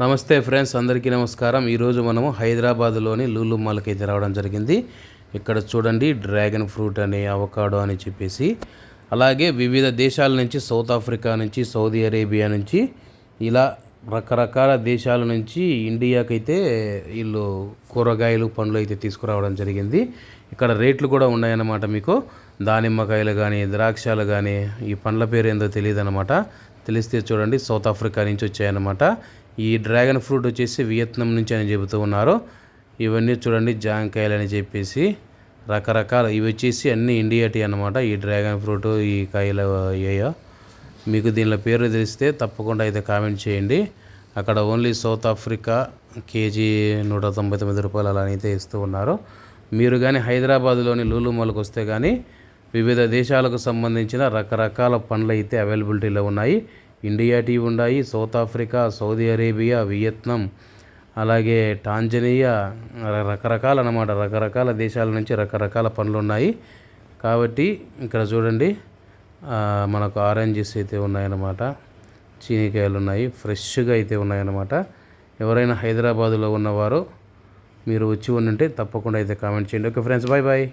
నమస్తే ఫ్రెండ్స్ అందరికీ నమస్కారం. ఈరోజు మనము హైదరాబాద్లోని లూలు మాల్కి అయితే రావడం జరిగింది. ఇక్కడ చూడండి డ్రాగన్ ఫ్రూట్ అని అవకాడో అని చెప్పేసి. అలాగే వివిధ దేశాల నుంచి సౌత్ ఆఫ్రికా నుంచి సౌదీ అరేబియా నుంచి ఇలా రకరకాల దేశాల నుంచి ఇండియాకైతే వీళ్ళు కూరగాయలు పండ్లు అయితే తీసుకురావడం జరిగింది. ఇక్కడ రేట్లు కూడా ఉన్నాయన్నమాట మీకు. దానిమ్మకాయలు కానీ ద్రాక్షాలు కానీ ఈ పండ్ల పేరు ఏందో తెలియదు అనమాట తెలిస్తే చూడండి సౌత్ ఆఫ్రికా నుంచి వచ్చాయన్నమాట. ఈ డ్రాగన్ ఫ్రూట్ వచ్చేసి వియత్నాం నుంచి అని చెబుతూ ఉన్నారు. ఇవన్నీ చూడండి జాంకాయలు అని చెప్పేసి రకరకాల ఇవి వచ్చేసి అన్ని ఇండియాటి అనమాట ఈ డ్రాగన్ ఫ్రూట్ ఈ కాయలు అయ్యాయో మీకు దీనిలో పేరు తెలిస్తే తప్పకుండా అయితే కామెంట్ చేయండి. అక్కడ ఓన్లీ సౌత్ ఆఫ్రికా కేజీ నూట తొంభై తొమ్మిది రూపాయలు అలా అయితే ఇస్తూ ఉన్నారు. మీరు కానీ హైదరాబాద్లోని లూలుమాల్కి వస్తే కానీ వివిధ దేశాలకు సంబంధించిన రకరకాల పండ్లు అయితే అవైలబిలిటీలో ఉన్నాయి. ఇండియా టీ ఉన్నాయి South Africa Saudi Arabia Vietnam అలాగే టాంజనియా రకరకాల అన్నమాట రకరకాల దేశాల నుంచి రకరకాల పండ్లు ఉన్నాయి. కాబట్టి ఇక్కడ చూడండి మనకు ఆరెంజెస్ అయితే ఉన్నాయన్నమాట చీనికాయలు ఉన్నాయి ఫ్రెష్గా అయితే ఉన్నాయన్నమాట. ఎవరైనా హైదరాబాదులో ఉన్నవారు మీరు వచ్చి ఉంటే తప్పకుండా అయితే కామెంట్ చేయండి. Okay friends bye bye.